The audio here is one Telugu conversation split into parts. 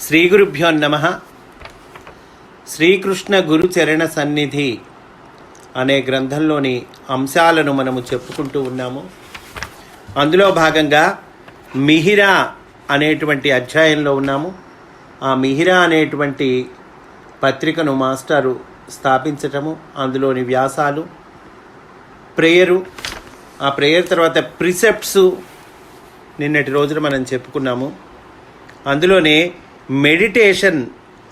శ్రీ గురుభ్యో నమ. శ్రీకృష్ణ గురుచరణ సన్నిధి అనే గ్రంథంలోని అంశాలను మనము చెప్పుకుంటూ ఉన్నాము. అందులో భాగంగా మిహిరా అనేటువంటి అధ్యాయంలో ఉన్నాము. ఆ మిహిరా అనేటువంటి పత్రికను మాస్టారు స్థాపించటము అందులోని వ్యాసాలు ప్రేయరు ఆ ప్రేయర్ తర్వాత ప్రిసెప్ట్స్ నిన్నటి రోజున మనం చెప్పుకున్నాము. అందులోనే మెడిటేషన్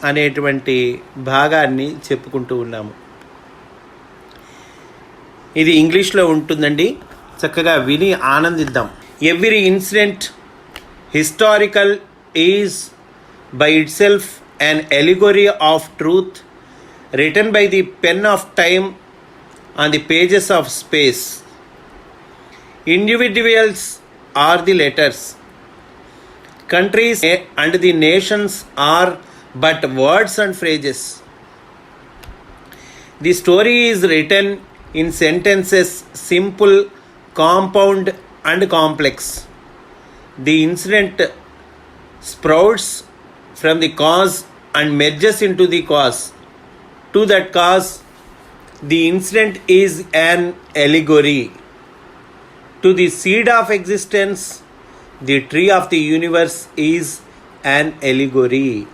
అనేటువంటి భాగాన్ని చెప్పుకుంటూ ఉన్నాము. ఇది ఇంగ్లీష్లో ఉంటుందండి. చక్కగా విని ఆనందిద్దాం. Every incident historical is by itself an allegory of truth return by the pen of time on the pages of space individuals are the letters countries eh, and the nations are but words and phrases. The story is written in sentences simple, compound, and complex. The incident sprouts from the cause and merges into the cause. To that cause, the incident is an allegory. To the seed of existence, the tree of the universe is an allegory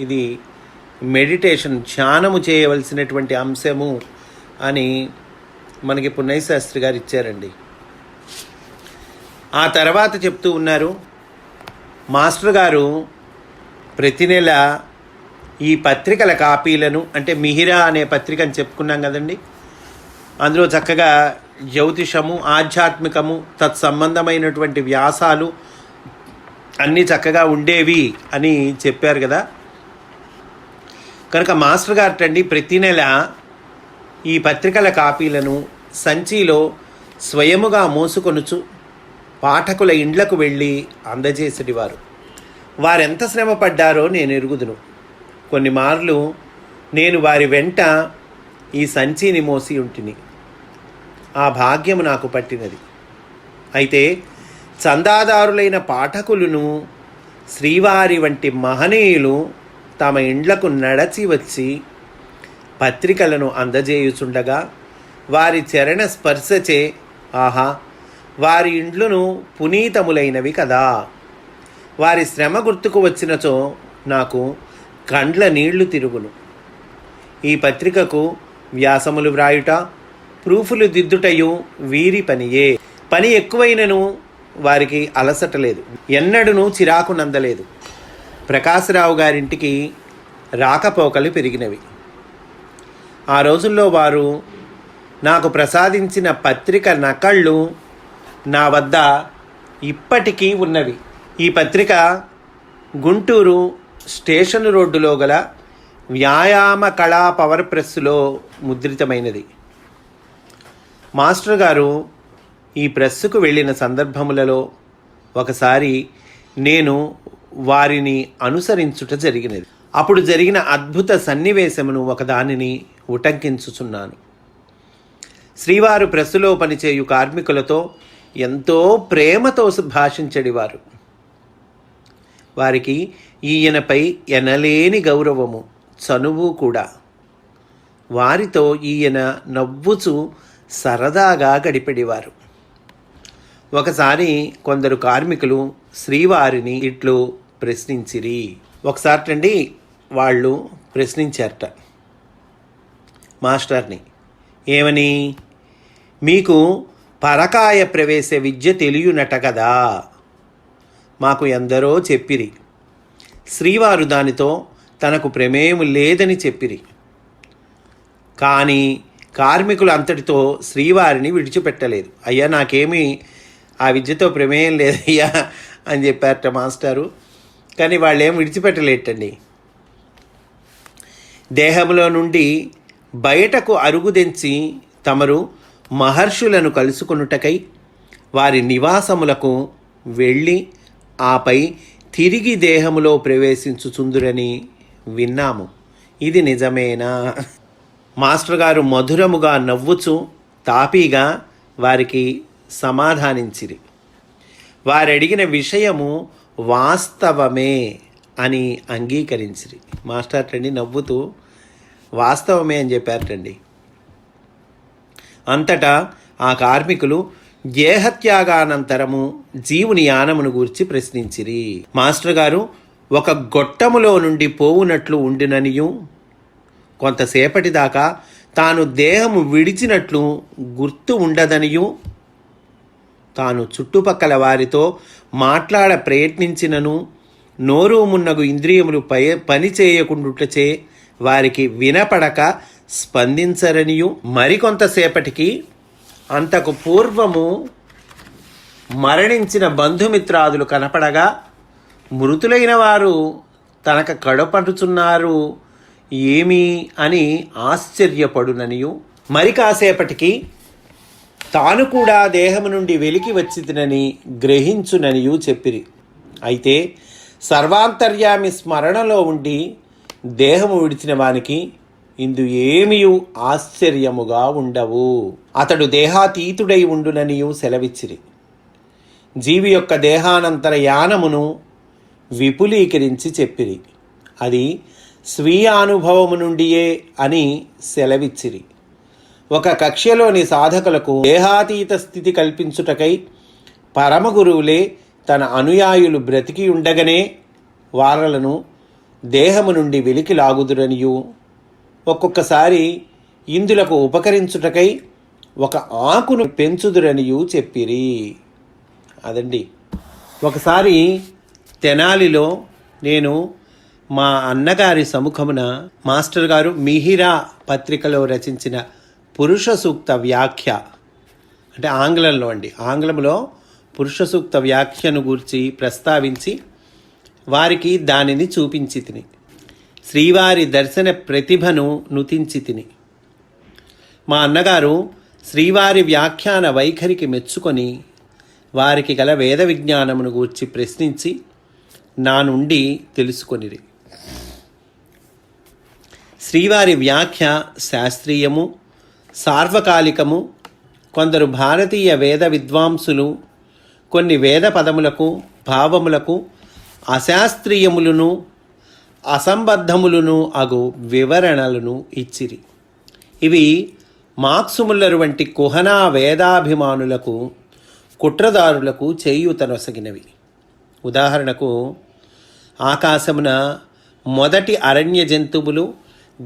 ఇది మెడిటేషన్ ధ్యానము చేయవలసినటువంటి అంశము అని మనకి పున్నయ్యశాస్త్రి గారు ఇచ్చారండి. ఆ తర్వాత చెప్తూ ఉన్నారు మాస్టర్ గారు ప్రతి నెల ఈ పత్రికల కాపీలను అంటే మిహిరా అనే పత్రికను చెప్పుకున్నాం కదండి అందులో చక్కగా జ్యోతిషము ఆధ్యాత్మికము తత్సంబంధమైనటువంటి వ్యాసాలు అన్నీ చక్కగా ఉండేవి అని చెప్పారు కదా. కనుక మాస్టర్ గారటండి ప్రతి నెల ఈ పత్రికల కాపీలను సంచిలో స్వయముగా మోసుకొనుచు పాఠకుల ఇండ్లకు వెళ్ళి అందజేసేటివారు. వారెంత శ్రమ పడ్డారో నేను ఎరుగుదును. కొన్ని మార్లు నేను వారి వెంట ఈ సంచిని మోసి ఉంటిని. ఆ భాగ్యము నాకు పట్టినది. అయితే చందాదారులైన పాఠకులను శ్రీవారి వంటి మహనీయులు తమ ఇండ్లకు నడచి వచ్చి పత్రికలను అందజేయుచుండగా వారి చరణ స్పర్శచే ఆహా వారి ఇండ్లను పునీతములైనవి కదా. వారి శ్రమ గుర్తుకు వచ్చినచో నాకు కండ్ల నీళ్ళు తిరుగును. ఈ పత్రికకు వ్యాసములు వ్రాయుట ప్రూఫులు దిద్దుటయు వీరి పనియే. పని ఎక్కువైనను వారికి అలసట లేదు. ఎన్నడూనూ చిరాకు నందలేదు. ప్రకాశరావు గారింటికి రాకపోకలు పెరిగినవి. ఆ రోజుల్లో వారు నాకు ప్రసాదించిన పత్రిక నకళ్ళు నా వద్ద ఇప్పటికీ ఉన్నవి. ఈ పత్రిక గుంటూరు స్టేషన్ రోడ్డులో గల వ్యాయామ కళా పవర్ ప్రెస్సులో ముద్రితమైనది. మాస్టర్ గారు ఈ ప్రెస్సుకు వెళ్ళిన సందర్భములలో ఒకసారి నేను వారిని అనుసరించుట జరిగినది. అప్పుడు జరిగిన అద్భుత సన్నివేశమును ఒకదానిని ఉటంకించుచున్నాను. శ్రీవారు ప్రెస్సులో పనిచేయు కార్మికులతో ఎంతో ప్రేమతో భాషించడివారు. వారికి ఈయనపై ఎనలేని గౌరవము. చనువు కూడా. వారితో ఈయన నవ్వుచు సరదాగా గడిపెడివారు. ఒకసారి కొందరు కార్మికులు శ్రీవారిని ఇట్లు ప్రశ్నించిరి. ఒకసారి అండి వాళ్ళు ప్రశ్నించారట. మాస్టర్ని ఏమని? మీకు పరకాయ ప్రవేశ విద్య తెలియనట కదా. మాకు ఎందరో చెప్పిరి. శ్రీవారు దానితో తనకు ప్రమేయం లేదని చెప్పిరి. కానీ కార్మికులు అంతటితో శ్రీవారిని విడిచిపెట్టలేదు. అయ్యా నాకేమీ ఆ విద్యతో ప్రమేయం లేదయ్యా అని చెప్పారట మాస్టారు. కానీ వాళ్ళు ఏం విడిచిపెట్టలేటండి దేహంలో నుండి బయటకు అరుగుదెంచి తమరు మహర్షులను కలుసుకొనుటకై వారి నివాసములకు వెళ్ళి ఆపై తిరిగి దేహములో ప్రవేశించుచుందురని విన్నాము. ఇది నిజమేనా? మాస్టర్ గారు మధురముగా నవ్వుచు తాపీగా వారికి సమాధానించిరి. వారడిగిన విషయము వాస్తవమే అని అంగీకరించిరి. మాస్టర్ నవ్వుతూ వాస్తవమే అని చెప్పారటండి. అంతటా ఆ కార్మికులు దేహత్యాగానంతరము జీవుని యానమును గూర్చి ప్రశ్నించిరి. మాస్టర్ గారు ఒక గొట్టములో నుండి పోవునట్లు ఉండిననియు. కొంతసేపటి దాకా తాను దేహము విడిచినట్లు గుర్తు ఉండదనియు. తాను చుట్టుపక్కల వారితో మాట్లాడ ప్రయత్నించినను. నోరు మున్నగు ఇంద్రియములు పై పనిచేయకుండుటచే వారికి వినపడక స్పందించరనియు. మరికొంతసేపటికి అంతకు పూర్వము మరణించిన బంధుమిత్రాదులు కనపడగా మృతులైన వారు తనక కడపడుచున్నారు ఏమి అని ఆశ్చర్యపడుననియు. మరి కాసేపటికి తాను కూడా దేహము నుండి వెలికి వచ్చినని గ్రహించుననియు చెప్పిరి. అయితే సర్వాంతర్యామి స్మరణలో ఉండి దేహము విడిచిన వానికి ఇందు ఏమియు ఆశ్చర్యముగా ఉండవు. అతడు దేహాతీతుడై ఉండుననియు సెలవిచ్చిరి. జీవి యొక్క దేహానంతర యానమును విపులీకరించి చెప్పిరి. అది స్వీయ అనుభవము నుండియే అని సెలవిచ్చిరి. ఒక కక్ష్యలోని సాధకులకు దేహాతీత స్థితి కల్పించుటకై పరమగురువులే తన అనుయాయులు బ్రతికి ఉండగనే వారలను దేహము నుండి వెలికి లాగుదురనియు. ఒక్కొక్కసారి ఇందులకు ఉపకరించుటకై ఒక ఆకును పెంచుదురనియు చెప్పిరి. అదండి. ఒకసారి తెనాలిలో నేను మా అన్నగారి సముఖమున మాస్టర్ గారు మిహిరా పత్రికలో రచించిన పురుష సూక్త వ్యాఖ్య అంటే ఆంగ్లంలో అండి ఆంగ్లంలో పురుష సూక్త వ్యాఖ్యను గూర్చి ప్రస్తావించి వారికి దానిని చూపించి తిని శ్రీవారి దర్శన ప్రతిభను నుతించి తిని మా అన్నగారు శ్రీవారి వ్యాఖ్యాన వైఖరికి మెచ్చుకొని వారికి గల వేద విజ్ఞానమును గూర్చి ప్రశ్నించి నా నుండి తెలుసుకొనిరి. శ్రీవారి వ్యాఖ్య శాస్త్రీయము సార్వకాలికము కొందరు భారతీయ వేద విద్వాంసులు కొన్ని వేద పదములకు భావములకు అశాస్త్రీయములను అసంబద్ధములను అగు వివరణలను ఇచ్చిరి. ఇవి మాక్సుములరు వంటి కుహనా వేదాభిమానులకు కుట్రదారులకు చేయూతనొసగినవి. ఉదాహరణకు ఆకాశమున మొదటి అరణ్య జంతువులు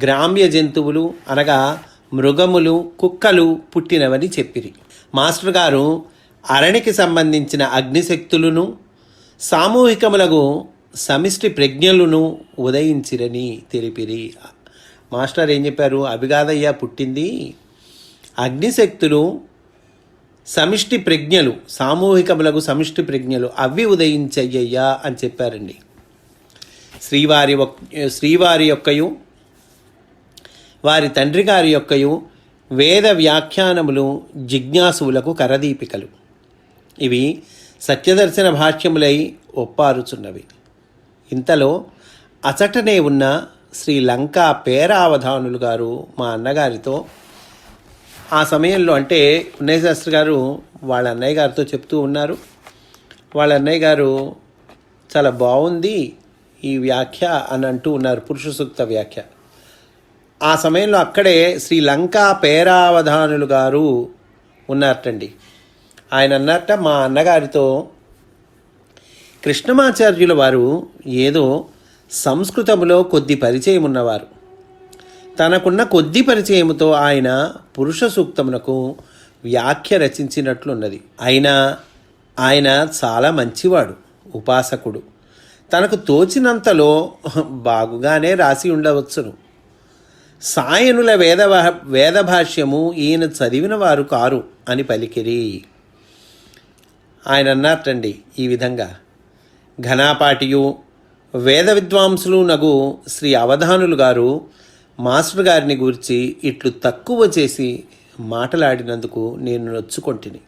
గ్రామ్య జంతువులు అనగా మృగములు కుక్కలు పుట్టినవని చెప్పిరి. మాస్టర్ గారు అరణికి సంబంధించిన అగ్నిశక్తులను సామూహికములకు సమిష్టి ప్రజ్ఞలను ఉదయించిరని తెలిపిరి. మాస్టర్ ఏం చెప్పారు? అభిగాదయ్య పుట్టింది. అగ్నిశక్తులు సమిష్టి ప్రజ్ఞలు సామూహికములకు సమిష్టి ప్రజ్ఞలు అవి ఉదయించయ్యయ్యా అని చెప్పారండి. శ్రీవారి ఒక్- శ్రీవారి యొక్కయు వారి తండ్రి గారి యొక్కయు వేద వ్యాఖ్యానములు జిజ్ఞాసువులకు కరదీపికలు. ఇవి సత్యదర్శన భాష్యములై ఒప్పారుచున్నవి. ఇంతలో అచటనే ఉన్న శ్రీ లంకా పేరావధానులు గారు మా అన్నగారితో ఆ సమయంలో అంటే ఉన్నయ శాస్త్రి గారు వాళ్ళ అన్నయ్య గారితో చెప్తూ ఉన్నారు. వాళ్ళ అన్నయ్య గారు చాలా బాగుంది ఈ వ్యాఖ్య అని అంటూ ఉన్నారు పురుష సూక్త వ్యాఖ్య. ఆ సమయంలో అక్కడే శ్రీలంక పేరావధానులు గారు ఉన్నారటండి. ఆయన అన్నట్ట మా అన్నగారితో కృష్ణమాచార్యుల వారు ఏదో సంస్కృతములో కొద్ది పరిచయం ఉన్నవారు. తనకున్న కొద్ది పరిచయముతో ఆయన పురుష సూక్తమునకు వ్యాఖ్య రచించినట్లున్నది. అయినా ఆయన చాలా మంచివాడు ఉపాసకుడు. తనకు తోచినంతలో బాగుగానే రాసి ఉండవచ్చును. సాయనుల వేద వేదభాష్యము ఈయన చదివిన వారు కారు అని పలికిరి. ఆయన అన్నట్టండి ఈ విధంగా. ఘనాపాటియు వేద విద్వాంసులు నగు శ్రీ అవధానులు గారు మాస్టర్ గారిని గురించి ఇట్లు తక్కువ చేసి మాటలాడినందుకు నేను నొచ్చుకొంటిని.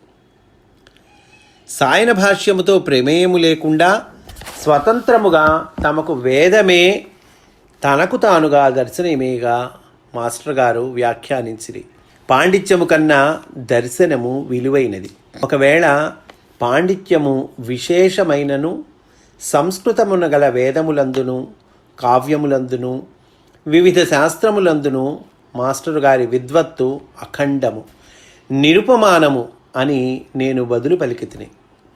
సాయన భాష్యముతో ప్రమేయము లేకుండా స్వతంత్రముగా తమకు వేదమే తనకు తానుగా దర్శనమేగా మాస్టర్ గారు వ్యాఖ్యానించిరి. పాండిత్యము కన్నా దర్శనము విలువైనది. ఒకవేళ పాండిత్యము విశేషమైనను సంస్కృతమున గల వేదములందును కావ్యములందును వివిధ శాస్త్రములందును మాస్టర్ గారి విద్వత్తు అఖండము నిరుపమానము అని నేను బదులు పలికితిని.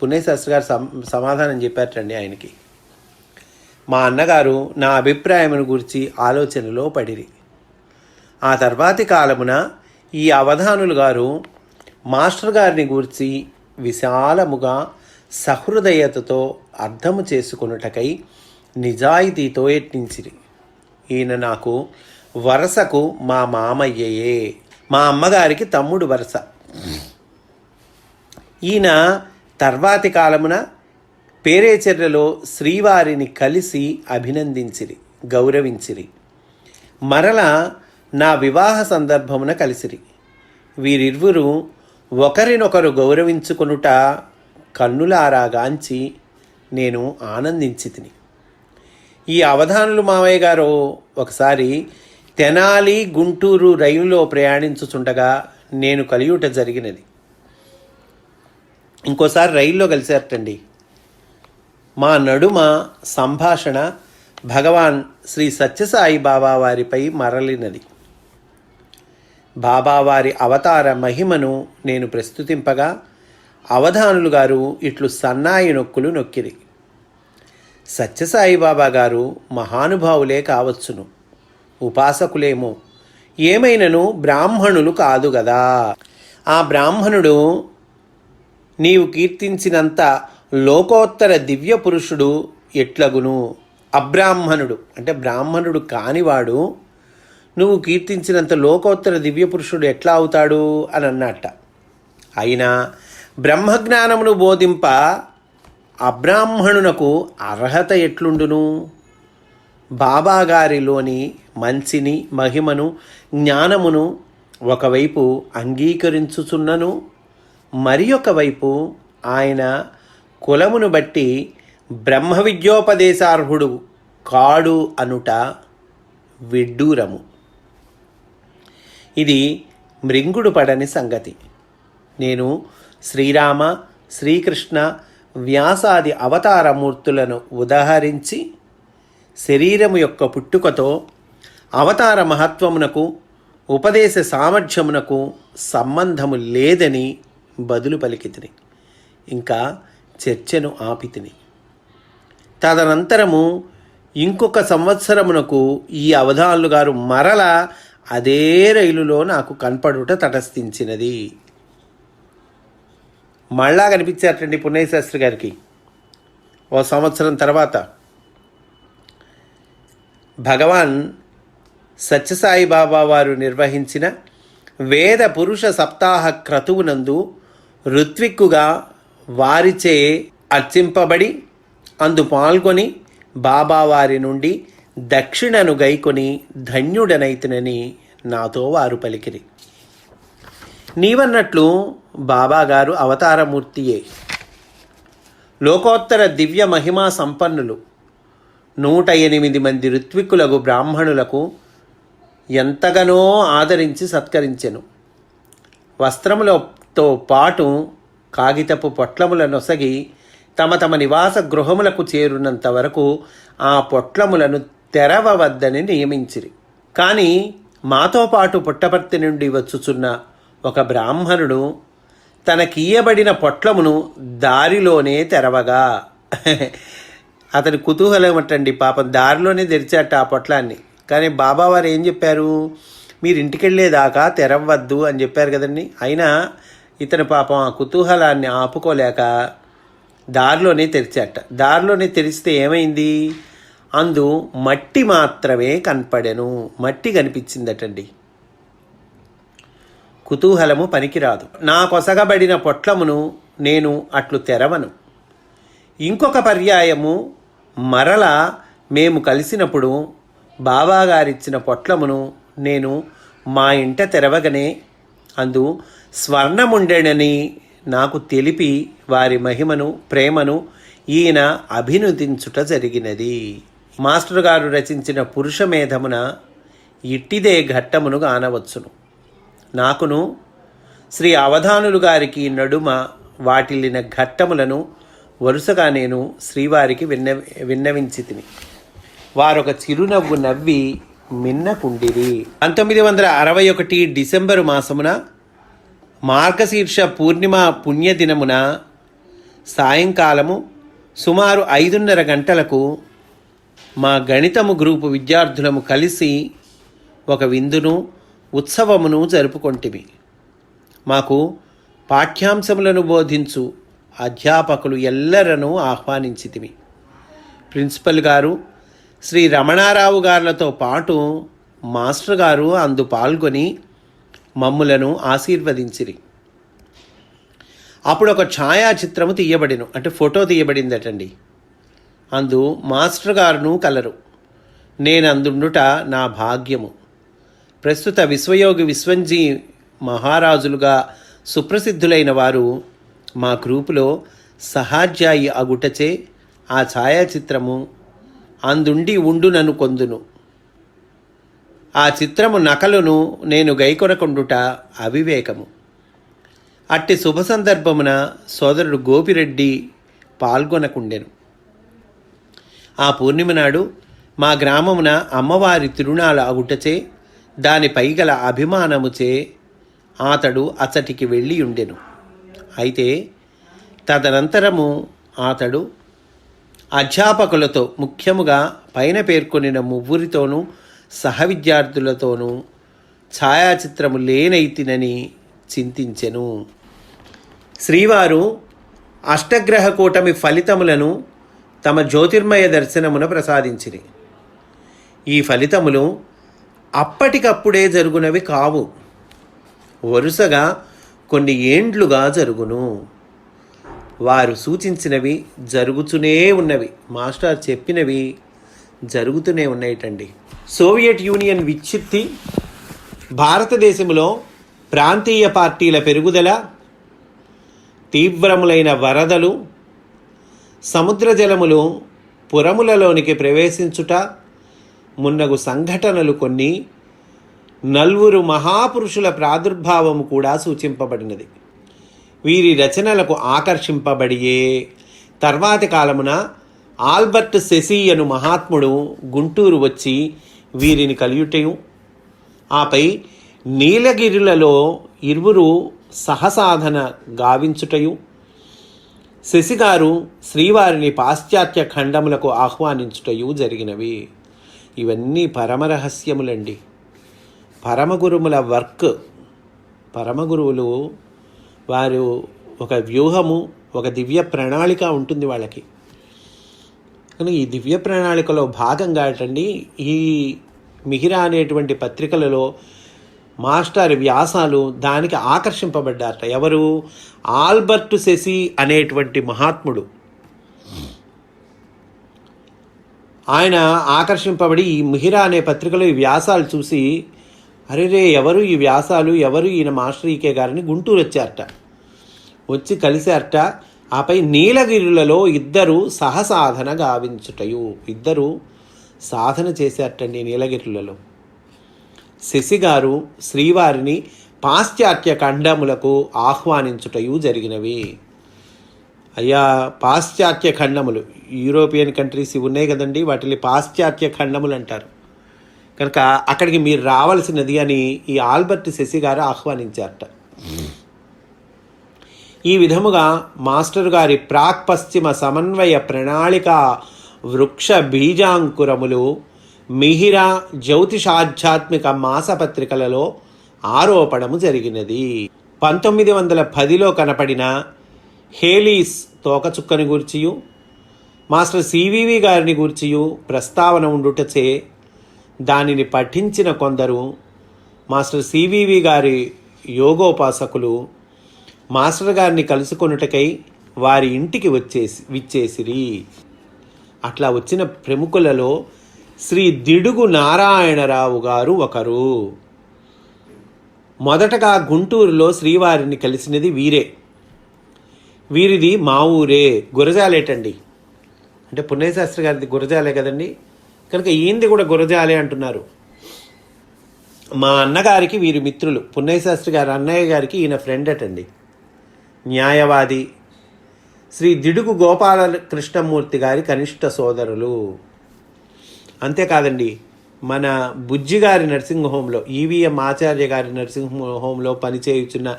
పుణ్యశాస్త్రి గారు సమాధానం చెప్పారటండి ఆయనకి. మా అన్నగారు నా అభిప్రాయమును గురించి ఆలోచనలో పడిరి. ఆ తర్వాతి కాలమున ఈ అవధానులు గారు మాస్టర్ గారిని గూర్చి విశాలముగా సహృదయతతో అర్థము చేసుకొనుటకై నిజాయితీతో యత్నించిరి. ఈయన నాకు వరసకు మా మామయ్యయే మా అమ్మగారికి తమ్ముడు వరస. ఈయన తర్వాతి కాలమున పేరేచెర్లలో శ్రీవారిని కలిసి అభినందించిరి గౌరవించిరి. మరల నా వివాహ సందర్భమున కలిసిరి. వీరిరువురు ఒకరినొకరు గౌరవించుకొనుట కన్నులారాగాంచి నేను ఆనందించి తిని ఈ అవధానులు మావయ్య గారు ఒకసారి తెనాలి గుంటూరు రైలులో ప్రయాణించుచుండగా నేను కలియుట జరిగినది. ఇంకోసారి రైల్లో కలిసేటండి మా నడుమ సంభాషణ భగవాన్ శ్రీ సత్యసాయి బాబా వారిపై మరలినది. బాబావారి అవతార మహిమను నేను ప్రస్తుతింపగా అవధానులు గారు ఇట్లు సన్నాయి నొక్కులు నొక్కిరి. సత్యసాయి బాబా గారు మహానుభావులే కావచ్చును. ఉపాసకులేమో. ఏమైనను బ్రాహ్మణులు కాదు గదా. ఆ బ్రాహ్మణుడు నీవు కీర్తించినంత లోకోత్తర దివ్య పురుషుడు ఎట్లగును? అబ్రాహ్మణుడు. అంటే బ్రాహ్మణుడు కానివాడు నువ్వు కీర్తించినంత లోకోత్తర దివ్య పురుషుడు ఎట్లా అవుతాడు? అని అన్నట్ట. అయినా బ్రహ్మజ్ఞానమును బోధింప అబ్రాహ్మణునకు అర్హత ఎట్లుండును? బాబాగారిలోని మంచిని మహిమను జ్ఞానమును ఒకవైపు అంగీకరించుచున్నను మరి వైపు ఆయన కులమును బట్టి బ్రహ్మ విద్యోపదేశార్హుడు కాడు అనుట విడ్డూరము. ఇది మృంగుడు పడని సంగతి. నేను శ్రీరామ శ్రీకృష్ణ వ్యాసాది అవతారమూర్తులను ఉదహరించి శరీరము యొక్క పుట్టుకతో అవతార మహత్వమునకు ఉపదేశ సామర్థ్యమునకు సంబంధము లేదని బదులు పలికితిని. ఇంకా చర్చను ఆపితిని. తదనంతరము ఇంకొక సంవత్సరమునకు ఈ అవధానులు గారు మరల అదే రైలులో నాకు కనపడుట తటస్థించినది. మళ్ళా కనిపించారటండి పుణ్యశాస్త్రి గారికి. ఓ సంవత్సరం తర్వాత భగవాన్ సత్యసాయి బాబా వారు నిర్వహించిన వేద పురుష సప్తాహ క్రతువునందు ఋత్విక్కుగా వారిచే అర్చింపబడి అందు పాల్గొని బాబావారి నుండి దక్షిణను గైకొని ధన్యుడనైతునని నాతో వారు పలికిరి. నీవన్నట్లు బాబాగారు అవతారమూర్తియే. లోకోత్తర దివ్య మహిమా సంపన్నులు. నూట ఎనిమిది మంది ఋత్విక్కులకు బ్రాహ్మణులకు ఎంతగానో ఆదరించి సత్కరించెను. వస్త్రములో తో పాటు కాగితపు పొట్లముల నొసగి తమ తమ నివాస గృహములకు చేరున్నంత వరకు ఆ పొట్లములను తెరవవద్దని నియమించిరి. కానీ మాతో పాటు పుట్టపర్తి నుండి వచ్చుచున్న ఒక బ్రాహ్మణుడు తనకీయబడిన పొట్లమును దారిలోనే తెరవగా. అతని కుతూహలం అట్టండి పాపం దారిలోనే తెరిచాట ఆ పొట్లాన్ని. కానీ బాబావారు ఏం చెప్పారు? మీరు ఇంటికెళ్ళేదాకా తెరవద్దు అని చెప్పారు కదండి. అయినా ఇతని పాపం ఆ కుతూహలాన్ని ఆపుకోలేక దారిలోనే తెరిచాట దారిలోనే తెరిస్తే ఏమైంది? అందు మట్టి మాత్రమే కనపడెను. మట్టి కనిపించిందటండి. కుతూహలము పనికిరాదు. నా కొసగబడిన పొట్లమును నేను అట్లు తెరవను. ఇంకొక పర్యాయము మరల మేము కలిసినప్పుడు బాబాగారిచ్చిన పొట్లమును నేను మా ఇంట తెరవగనే. అందు స్వర్ణముండెనని నాకు తెలిపి వారి మహిమను ప్రేమను ఈయన అభినందించుట జరిగినది. మాస్టర్ గారు రచించిన పురుషమేధమున ఇట్టిదే ఘట్టమును గానవచ్చును. నాకును శ్రీ అవధానులు గారికి నడుమ వాటిల్లిన ఘట్టములను వరుసగా నేను శ్రీవారికి విన్న విన్నవించి తిని వారొక చిరునవ్వు నవ్వి మిన్నకుండిరి. పంతొమ్మిది వందల అరవై ఒకటి డిసెంబరు మాసమున మార్గశీర్ష పూర్ణిమ పుణ్యదినమున సాయంకాలము సుమారు ఐదున్నర గంటలకు మా గణితము గ్రూపు విద్యార్థులము కలిసి ఒక విందును ఉత్సవమును జరుపుకొంటిమి. మాకు పాఠ్యాంశములను బోధించు అధ్యాపకులు ఎల్లరను ఆహ్వానించితిమి. ప్రిన్సిపల్ గారు శ్రీ రమణారావు గారులతో పాటు మాస్టర్ గారు అందు పాల్గొని మమ్ములను ఆశీర్వదించిరి. అప్పుడు ఒక ఛాయాచిత్రము తీయబడిను అంటే ఫోటో తీయబడిందటండి. అందు మాస్టర్ గారును కలరు. నేను అందుండుట నా భాగ్యము. ప్రస్తుత విశ్వయోగి విశ్వంజీ మహారాజులుగా సుప్రసిద్ధులైన వారు మా గ్రూపులో సహాధ్యాయి అగుటచే ఆ ఛాయాచిత్రము అందుండి ఉండునను కొందును. ఆ చిత్రము నకలును నేను గైకొనకుండుట అవివేకము. అట్టి శుభ సందర్భమున సోదరుడు గోపిరెడ్డి పాల్గొనకుండెను. ఆ పూర్ణిమ నాడు మా గ్రామమున అమ్మవారి తిరునాళ అగుటచే దానిపై గల అభిమానముచే అతడు అతటికి వెళ్ళి ఉండెను అయితే తదనంతరము అతడు అధ్యాపకులతో ముఖ్యముగా పైన పేర్కొనిన ముగ్గురితోనూ సహ విద్యార్థులతోనూ ఛాయాచిత్రము లేనైతినని చింతించెను. శ్రీవారు అష్టగ్రహ కూటమి ఫలితములను తమ జ్యోతిర్మయ దర్శనమున ప్రసాదించిరి. ఈ ఫలితములు అప్పటికప్పుడే జరుగునవి కావు. వరుసగా కొన్ని ఏండ్లుగా జరుగును. వారు సూచించినవి జరుగుతూనే ఉన్నవి. మాస్టర్ చెప్పినవి జరుగుతూనే ఉన్నాయిటండి. సోవియట్ యూనియన్ విచ్ఛిత్తి భారతదేశంలో ప్రాంతీయ పార్టీల పెరుగుదల తీవ్రములైన వరదలు సముద్ర జలములు పురములలోనికి ప్రవేశించుట మున్నగు సంఘటనలు కొన్ని నలువురు మహాపురుషుల ప్రాదుర్భావము కూడా సూచింపబడినది. వీరి రచనలకు ఆకర్షింపబడియే తర్వాతి కాలమున ఆల్బర్ట్ సెసీ అను మహాత్ముడు గుంటూరు వచ్చి వీరిని కలియుటయు. ఆపై నీలగిరిలలో ఇరువురు సహసాధన గావించుటయు. శశిగారు శ్రీవారిని పాశ్చాత్య ఖండములకు ఆహ్వానించుటయు జరిగినవి. ఇవన్నీ పరమరహస్యములండి. పరమగురుముల వర్క్. పరమగురువులు వారు ఒక వ్యూహము ఒక దివ్య ప్రణాళిక ఉంటుంది వాళ్ళకి. కానీ ఈ దివ్య ప్రణాళికలో భాగంగా అండి ఈ మిహిరా అనేటువంటి పత్రికలలో మాస్టర్ వ్యాసాలు దానికి ఆకర్షింపబడ్డారట. ఎవరు? ఆల్బర్ట్ సెసి అనేటువంటి మహాత్ముడు. ఆయన ఆకర్షింపబడి ఈ మిహిరా అనే పత్రికలో ఈ వ్యాసాలు చూసి అరే రే ఎవరు ఈ వ్యాసాలు? ఎవరు ఈయన మాస్టర్ ఈకే గారిని గుంటూరు వచ్చారట. వచ్చి కలిశారట. ఆపై నీలగిరులలో ఇద్దరు సహసాధన గావించుటయు. ఇద్దరు సాధన చేసేటండి నీలగిరులలో. శశిగారు శ్రీవారిని పాశ్చాత్య ఖండములకు ఆహ్వానించుటయు జరిగినవి. అయ్యా పాశ్చాత్య ఖండములు. యూరోపియన్ కంట్రీస్ ఇవి ఉన్నాయి కదండి వాటిని పాశ్చాత్య ఖండములు అంటారు. కనుక అక్కడికి మీరు రావాల్సినది అని ఈ ఆల్బర్ట్ శశి గారు ఆహ్వానించారట. ఈ విధముగా మాస్టర్ గారి ప్రాక్ పశ్చిమ సమన్వయ ప్రణాళిక వృక్ష బీజాంకురములు మిహిరా జ్యోతిషాధ్యాత్మిక మాసపత్రికలలో ఆరోపణము జరిగినది. పంతొమ్మిది వందల పదిలో కనపడిన హేలీస్ తోకచుక్కని గూర్చియు మాస్టర్ సివివి గారిని గూర్చియు ప్రస్తావన ఉండుటచే దానిని పఠించిన కొందరు మాస్టర్ సివివి గారి యోగోపాసకులు మాస్టర్ గారిని కలుసుకొనుటకై వారి ఇంటికి వచ్చేసి విచ్చేసిరి. అట్లా వచ్చిన ప్రముఖులలో శ్రీ దిడుగు నారాయణరావు గారు ఒకరు. మొదటగా గుంటూరులో శ్రీవారిని కలిసినది వీరే. వీరిది మా ఊరే గురజాలేటండి. అంటే పుణ్యశాస్త్రి గారిది గురజాలే కదండి. కనుక ఈయనది కూడా గురజాలే అంటున్నారు. మా అన్నగారికి వీరి మిత్రులు పుణ్యశాస్త్రి గారు గారి అన్నయ్య గారికి ఈయన ఫ్రెండ్ అటండి. న్యాయవాది శ్రీ దిడుగు గోపాల కృష్ణమూర్తి గారి కనిష్ట సోదరులు. అంతేకాదండి మన బుజ్జి గారి నర్సింగ్ హోంలో ఈవీఎం ఆచార్య గారి నర్సింగ్ హోంలో పనిచేయుచున్న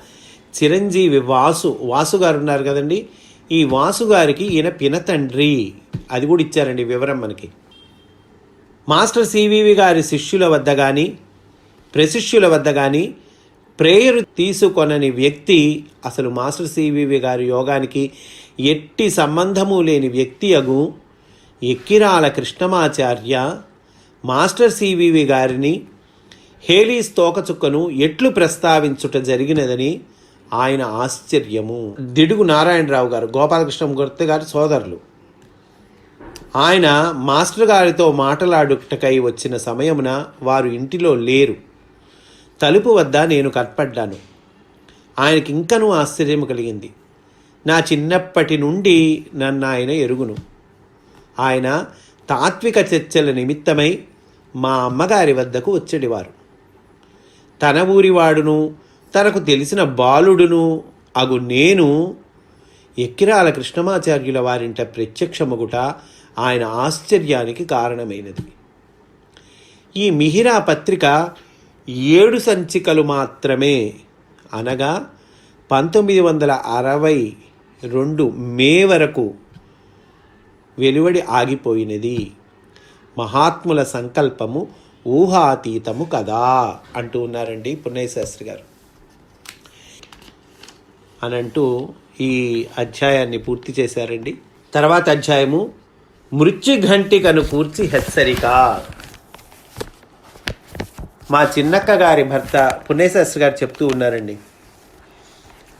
చిరంజీవి వాసు వాసు గారు ఉన్నారు కదండి. ఈ వాసు గారికి ఈయన పినతండ్రి అది కూడా ఇచ్చారండి వివరం మనకి. మాస్టర్ సివివి గారి శిష్యుల వద్ద కానీ ప్రశిష్యుల వద్ద కానీ ప్రేయర్ తీసుకొనని వ్యక్తి అసలు మాస్టర్ సివివి గారి యోగానికి ఎట్టి సంబంధము లేని వ్యక్తి అగు ఎక్కిరాల కృష్ణమాచార్య మాస్టర్ సివివి గారిని హేలీస్ తోకచుక్కను ఎట్లు ప్రస్తావించుట జరిగినదని ఆయన ఆశ్చర్యము. దిడుగు నారాయణరావు గారు గోపాలకృష్ణ గుర్తు గారి సోదరులు. ఆయన మాస్టర్ గారితో మాట్లాడుటకై వచ్చిన సమయమున వారు ఇంటిలో లేరు. తలుపు వద్ద నేను కనపడ్డాను. ఆయనకి ఇంకనూ ఆశ్చర్యం కలిగింది. నా చిన్నప్పటి నుండి నన్ను ఆయన ఎరుగును. ఆయన తాత్విక చర్చల నిమిత్తమై మా అమ్మగారి వద్దకు వచ్చేటివారు తన ఊరివాడును తనకు తెలిసిన బాలుడును అగు నేను ఎక్కిరాల కృష్ణమాచార్యుల వారింట ప్రత్యక్షమగుట ఆయన ఆశ్చర్యానికి కారణమైనది. ఈ మిహిరా పత్రిక ఏడు సంచికలు మాత్రమే అనగా పంతొమ్మిది వందల అరవై రెండు మే వరకు వెలువడి ఆగిపోయినది. మహాత్ముల సంకల్పము ఊహాతీతము కదా అంటూ ఉన్నారండి పున్నయ్య గారు. అని అంటూ ఈ అధ్యాయాన్ని పూర్తి చేశారండి. తర్వాత అధ్యాయము మృత్యుఘంటికను పూర్చి హెచ్చరిక. మా చిన్నక్క గారి భర్త పుణ్యశాస్త్రి గారు చెప్తూ ఉన్నారండి.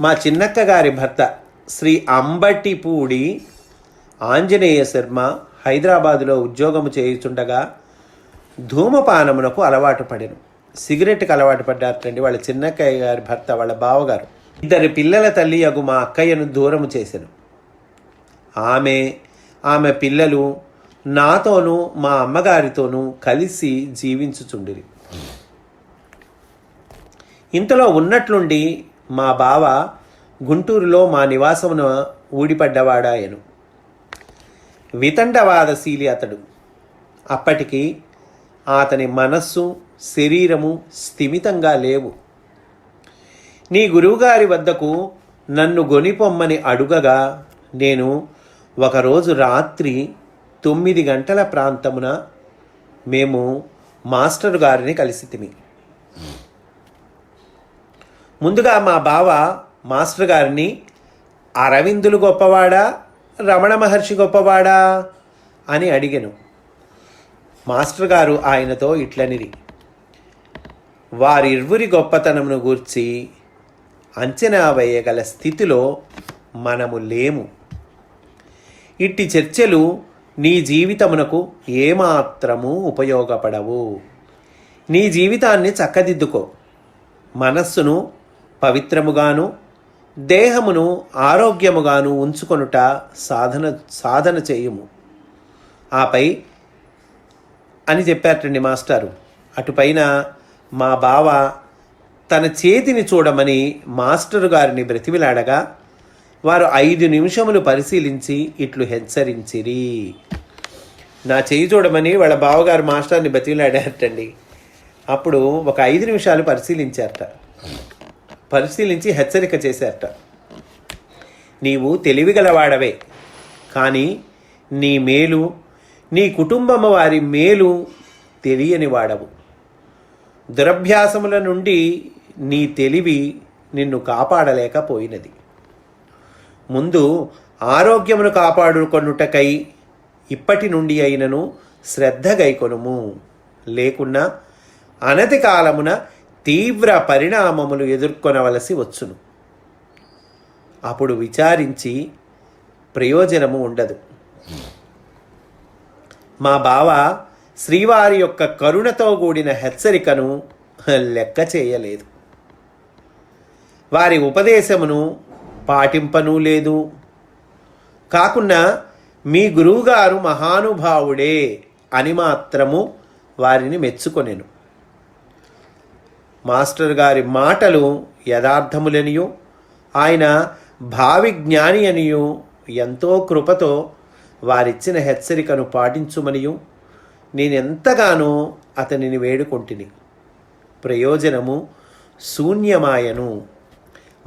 మా చిన్నక్క గారి భర్త శ్రీ అంబటిపూడి ఆంజనేయ శర్మ హైదరాబాదులో ఉద్యోగము చేయుచుండగా ధూమపానమునకు అలవాటు పడిను. సిగరెట్కి అలవాటు పడ్డారండి వాళ్ళ చిన్నక్కయ్య గారి భర్త వాళ్ళ బావగారు. ఇద్దరి పిల్లల తల్లి అగు మా అక్కయ్యను దూరము చేశాను ఆమె ఆమె పిల్లలు నాతోనూ మా అమ్మగారితోనూ కలిసి జీవించుచుండిరి. ఇంతలో ఉన్నట్లుండి మా బావ గుంటూరులో మా నివాసమున ఊడిపడ్డవాడాయను. వితండవాదశీలి అతడు. అప్పటికి అతని మనస్సు శరీరము స్థిమితంగా లేవు. నీ గురువుగారి వద్దకు నన్ను గొనిపొమ్మని అడుగగా నేను ఒకరోజు రాత్రి తొమ్మిది గంటల ప్రాంతమున మేము మాస్టర్ గారిని కలిసితిమి. ముందుగా మా బావ మాస్టర్ గారిని అరవిందులు గొప్పవాడా? రమణ మహర్షి గొప్పవాడా? అని అడిగాను. మాస్టర్ గారు ఆయనతో ఇట్లనిరి. వారిరువురి గొప్పతనమును గూర్చి అంచనా వేయగల స్థితిలో మనము లేము. ఇట్టి చర్చలు నీ జీవితమునకు ఏమాత్రము ఉపయోగపడవు. నీ జీవితాన్ని చక్కదిద్దుకో. మనస్సును పవిత్రముగాను దేహమును ఆరోగ్యముగాను ఉంచుకొనుట సాధన సాధన చేయుము. ఆపై అని చెప్పారటండి మాస్టారు. అటుపైన మా బావ తన చేతిని చూడమని మాస్టరు గారిని బ్రతిమిలాడగా వారు ఐదు నిమిషములు పరిశీలించి ఇట్లు హెచ్చరించిరి. నా చేయి చూడమని వాళ్ళ బావగారు మాస్టర్ని బతిమిలాడారటండి అప్పుడు ఒక ఐదు నిమిషాలు పరిశీలించారట. పరిశీలించి హెచ్చరిక చేశారట. నీవు తెలివిగలవాడవే కానీ నీ మేలు నీ కుటుంబము వారి మేలు తెలియని వాడవు. దురభ్యాసముల నుండి నీ తెలివి నిన్ను కాపాడలేకపోయినది. ముందు ఆరోగ్యమును కాపాడుకొనుటకై ఇప్పటి నుండి అయినను శ్రద్ధ గైకొనుము లేకున్నా అనతి కాలమున తీవ్ర పరిణామములు ఎదుర్కొనవలసి వచ్చును. అప్పుడు విచారించి ప్రయోజనము ఉండదు. మా బావ శ్రీవారి యొక్క కరుణతో కూడిన హెచ్చరికను లెక్క చేయలేదు. వారి ఉపదేశమును పాటింపను లేదు. కాకుండా మీ గురువుగారు మహానుభావుడే అని మాత్రము వారిని మెచ్చుకొనెను. మాస్టర్ గారి మాటలు యథార్థములనియు ఆయన భావి జ్ఞాని అనియు ఎంతో కృపతో వారిచ్చిన హెచ్చరికను పాటించుమనియు. నేనెంతగానో అతనిని వేడుకొంటిని. ప్రయోజనము శూన్యమాయను.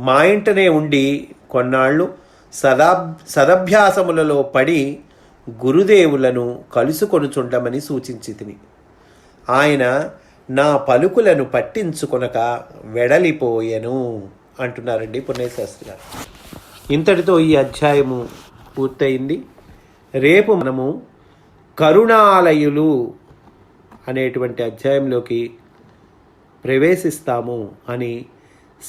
మా ఇంటనే ఉండి కొన్నాళ్ళు సదా సదభ్యాసములలో పడి గురుదేవులను కలుసుకొనుచుండమని సూచించి తిని ఆయన నా పలుకులను పట్టించుకొనక వెడలిపోయెను అంటున్నారండి పుణ్యశాస్త్రి గారు. ఇంతటితో ఈ అధ్యాయము పూర్తయింది. రేపు మనము కరుణాలయులు అనేటువంటి అధ్యాయంలోకి ప్రవేశిస్తాము అని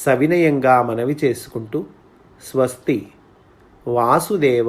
సవినయంగా మనవి చేసుకుంటూ స్వస్తి వాసుదేవ.